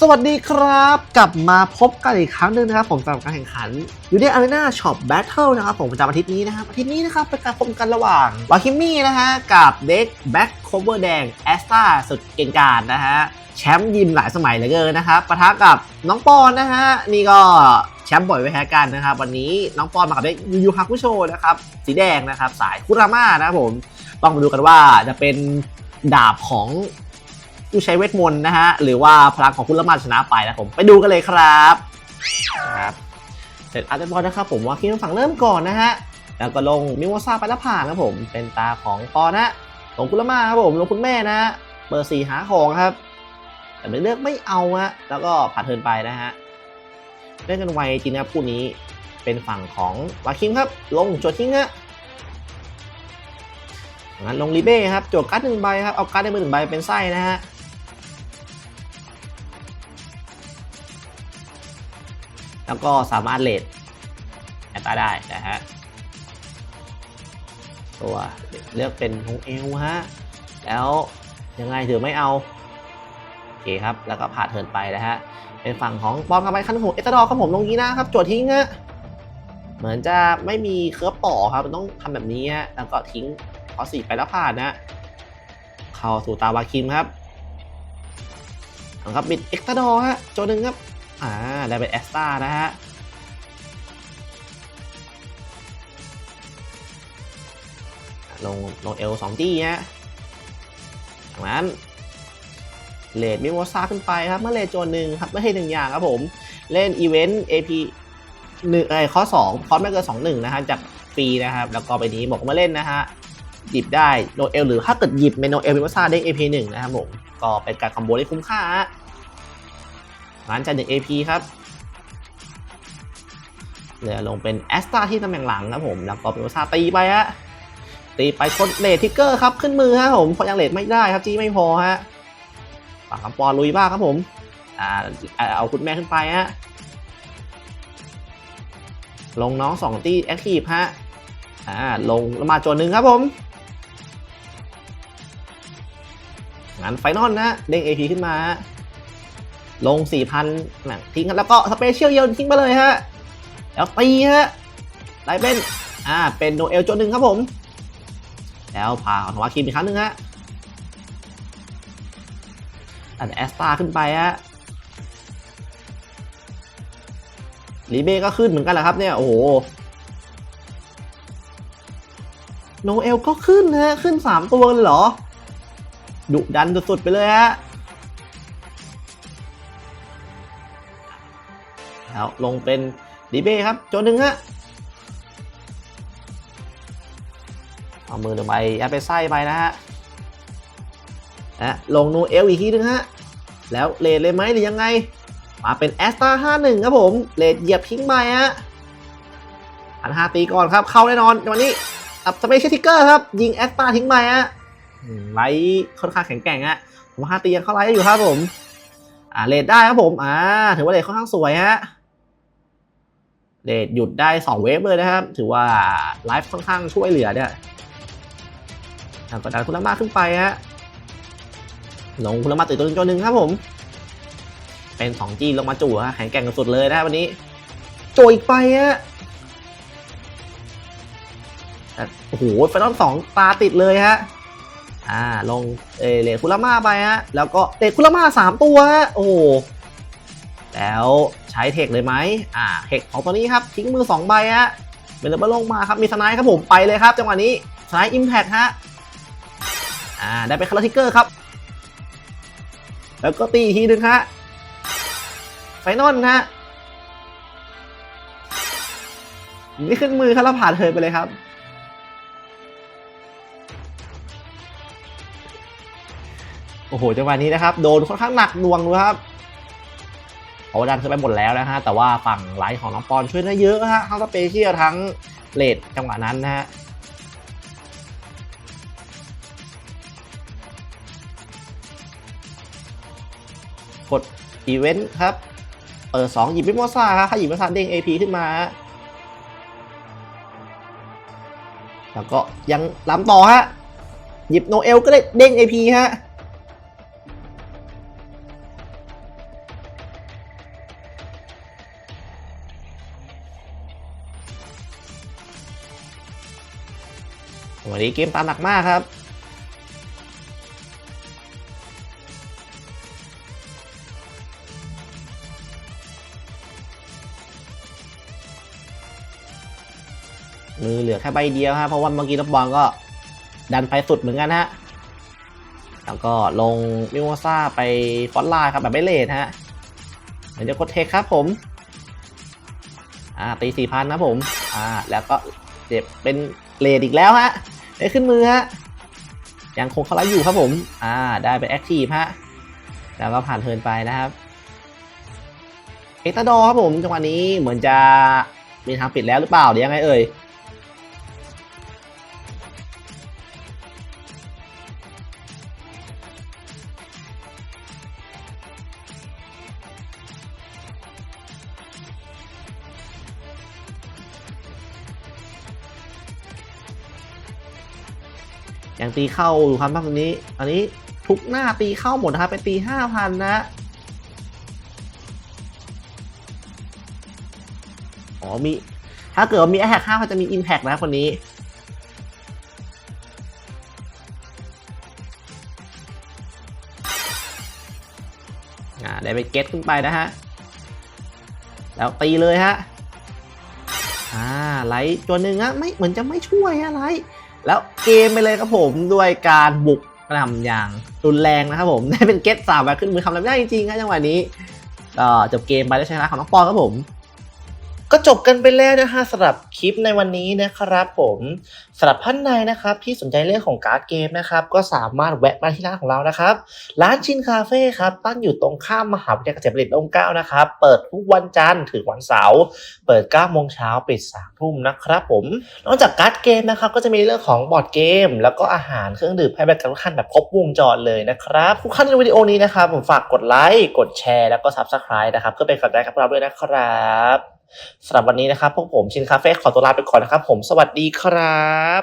สวัสดีครับ กลับมาพบกันอีกครั้งหนึ่งนะครับ ผมสำหรับการแข่งขันอยู่ในอารีนาช็อปแบทเทิลนะครับผมประจำอาทิตย์นี้นะครับอาทิตย์นี้นะครับเป็นการพบกันระหว่างวาคิมมี่นะฮะกับเด็กแบ็คโคเวอร์แดงแอสตาสุดเก่งกาจนะฮะแชมป์ยิมหลายสมัยเหลือเกินนะครับปะทะกับน้องปอนนะฮะนี่ก็แชมป์บ่อยไว้แพ้กันนะครับวันนี้น้องปอนมากับเด็กยูยูฮาคุโชนะครับสีแดงนะครับสายคุราม่านะครับผมต้องมาดูกันว่าจะเป็นดาบของ ผู้ใช้เวทมนต์นะฮะ หรือว่าพลังของคุณละมันชนะไปนะผมไปดูกันเลยครับครับเสร็จอาร์ตบอลนะครับผมว่าคิดฝั่งเริ่มก่อนนะฮะแล้วก็ลงมิโมซาไปแล้วผ่านนะผมเป็นตาของปอนะลงคุณละมาครับผมลงคุณแม่นะฮะเบอร์สี่หาของครับ แต่ไม่เลือกไม่เอาฮะแล้วก็ผ่านเทิร์นไปนะฮะเล่นกันไวจริงนะครับคู่นี้เป็นฝั่งของวาคิมครับ ลงจดทิ้งฮะงั้นลงรีเบ้ครับจวดการ์ดหนึ่งใบครับเอาการ์ดในมือหนึ่งใบเป็นไส้นะฮะ แล้วก็สามารถเลดแอตตาได้นะฮะตัวเลือกเป็นฮงเอลฮะแล้วยังไงถือไม่เอาโอเคครับ แล้วก็ผ่าเทินไปนะฮะเป็นฝั่งของบอลกับไปคันหูเอตดอร์ครับผมลงยีนะครับจวดทิ้งฮะเหมือนจะไม่มีเคิร์ฟต่อครับมันต้องทำแบบนี้ฮะแล้วก็ทิ้งขอสี่ไปแล้วผ่านนะเข้าสู่ตาวาคิมครับครับบิดเอ็กตดอร์ฮะโจหนึ่งครับ อ่าได้เป็นแอสตานะฮะลงลงเอลสองจี้ฮะจากนั้นเลดมิโมซาขึ้นไปครับ เมื่อเลดโจนหนึ่งครับ ไม่ให้หนึ่งอย่างครับผม เล่นอีเวนต์ AP หนึ่งไอ้ข้อ2คอร์สไม่เกินสองหนึ่งนะฮะจากฟรีนะครับ แล้วก็ไปนี้บอกมาเล่นนะฮะหยิบได้โนเอลหรือถ้าเกิดหยิบเมโนเอลมิโมซาได้ AP หนึ่งนะครับผม ก็เป็นการคอมโบที่คุ้มค่าฮะ ร้านจ่ายหนึ่ง AP ครับเหลือลงเป็นแอสตาที่ตำแหน่งหลังครับผมแล้วก็เป็นวซาตีไปฮะตีไปชนเลททิกเกอร์ครับขึ้นมือฮะผมเพราะยังเลทไม่ได้ครับจี้ไม่พอฮะฝั่งคำปอลุยบ้างครับผมอ่าเอาคุณแม่ขึ้นไปฮะลงน้องสองตีแอคทีฟฮะอ่าลงล้วมาโจนหนึ่งครับผมงั้นไฟนอลนะเด้ง AP ขึ้นมาฮะ ลง 4,000นังทิ้งครับแล้วก็สเปเชียลเยลทิ้งไปเลยฮะ แล้วตีฮะได้เป็นอ่าเป็นโนเอลโจนหนึ่งครับผม แล้วพาของวาคิมอีกครั้งหนึ่งฮะอันแอสตาขึ้นไปฮะลีเบ้ก็ขึ้นเหมือนกันแหละครับเนี่ย โอ้โหโนเอลก็ขึ้นฮะ ขึ้น 3 ตัวเลยเหรอดุดันสุดๆไปเลยฮะ แล้วลงเป็นดีเบ้ครับโจนหนึ่งฮะเอามือหนึ่งใบยัดไปไส้ไปนะฮะนะลงนูเอลอีกทีนึงฮะ แล้วเลดเลยไหมหรือยังไง มาเป็นแอสตาห้าหนึ่งครับผม เลดเหยียบทิ้งไปฮะอันห้าตีก่อนครับ เข้าแน่นอนวันนี้อับสเปเชียลทิกเกอร์ครับ ยิงแอสตาทิ้งไปฮะไลท์ค่อนข้างแข็งแกร่งฮะผมห้าตียังเข้าไลท์อยู่ครับผม อ่าเลดได้ครับผม อ่า ถือว่าเลดค่อนข้างสวยฮะ เลดหยุดได้ 2 เวฟเลยนะครับ ถือว่าไลฟ์ค่อนข้างช่วยเหลือเนี่ยทางกดดันคุณละมาขึ้นไปฮะลงคุณละมาติดตัวหนึ่งตัวหนึ่งครับผม เป็น 2G ลงมาจู่ฮะแข็งแกร่งสุดเลยนะวันนี้โจอีกไปฮะแต่โอ้โหไฟนอลสองตาติดเลยฮะอ่าลงเอเลคุณละมาไปฮะแล้วก็เลดคุณละมาสามตัวฮะโอ้แล้ว ใช้เทคเลยไหมอ่าเทคของตัวนี้ครับทิ้งมือ2ใบฮะเป็นระเบิดลงมาครับมีสไนด์ครับผมไปเลยครับจังหวะนี้สไนด์อิมแพคฮะอ่าได้เป็นคาร์ทิกเกอร์ครับ แล้วก็ตีอีกทีนึงฮะไฟนอลฮะนี่ขึ้นมือครับแล้วผ่านเทิร์นไปเลยครับโอ้โหจังหวะนี้นะครับ โดนค่อนข้างหนักหน่วงเลยครับ พราะว่าดันขึ้นไปหมดแล้วนะฮะ แต่ว่าฝั่งไลท์ของน้องปอนช่วยได้เยอะฮะทั้งสเปเชียลทั้งเลดจังหวะนั้นนะฮะกดอีเวนต์ครับ เปิด2หยิบวิมอซ่าครับถ้าหยิบวิมซ่าเด้ง AP ขึ้นมาฮะแล้วก็ยังล้ำต่อฮะ หยิบโนเอลก็ได้เด้ง AP ฮะ วันนี้เกมตาหนักมากครับมือเหลือแค่ใบเดียวฮะเพราะว่าเมื่อกี้นักบอลก็ดันไปสุดเหมือนกันฮะแล้วก็ลงมิโมซ่าไปฟอนไลน์ครับแบบไม่เลทฮะเหมือนจะกดเทคครับผมอ่าตีสี่พันนะผมอ่าแล้วก็เจ็บเป็นเลดอีกแล้วฮะ ได้ขึ้นมือฮะยังคงเขาไล่อยู่ครับผม อ่า ได้เป็นแอคทีฟฮะ แล้วก็ผ่านเทินไปนะครับ เอ็กตาดอครับผม จังหวะนี้เหมือนจะมีทางปิดแล้วหรือเปล่าหรือยังไงเอ่ย อยังตีเข้าอยู่ครับตอนนี้ อันนี้ทุกหน้าตีเข้าหมดนะครับเป็นตีห้าพันนะอ๋อมี ถ้าเกิดมีแอ t แท็กห้าเขาจะมี Impact นะคนนี้อได้ไปเก็ตขึ้นไปนะฮะ แล้วตีเลยฮะ อ่าไลท์ตัวหนึ่งอะไม่เหมือนจะไม่ช่วยอะไลท์ แล้วเกมไปเลยครับผมด้วยการบุกกระหน่ำอย่างรุนแรงนะครับผมได้เป็นเกตสามแบบขึ้นมือทำอะไรไม่ได้จริงๆครับจังหวะนี้ก็จบเกมไปด้วยชนะของน้องปอนครับผม ก็จบกันไปแล้วนะฮะสำหรับคลิปในวันนี้นะครับผมสำหรับท่านใดนะครับที่สนใจเรื่องของการ์ดเกมนะครับก็สามารถแวะมาที่ร้านของเรานะครับร้านชินคาเฟ่ครับตั้งอยู่ตรงข้ามมหาวิทยาลัยเกษตรบัณฑิตร่มเก้านะครับเปิดทุกวันจันทร์ถึงวันเสาร์เปิด9โมงเช้าปิด3ทุ่มนะครับผมนอกจากการ์ดเกมนะครับก็จะมีเรื่องของบอร์ดเกม แล้วก็อาหารเครื่องดื่มให้บริการทุกท่านแบบครบวงจรเลยนะครับทุกท่านในวิดีโอนี้นะครับผมฝากกดไลค์กดแชร์แล้วก็ Subscribe นะครับเพื่อเป็นกำลังใจกับพวกเราด้วยนะครับ สำหรับวันนี้นะครับพวกผมชินคาเฟ่ขอตัวลาไปก่อนนะครับ ผมสวัสดีครับ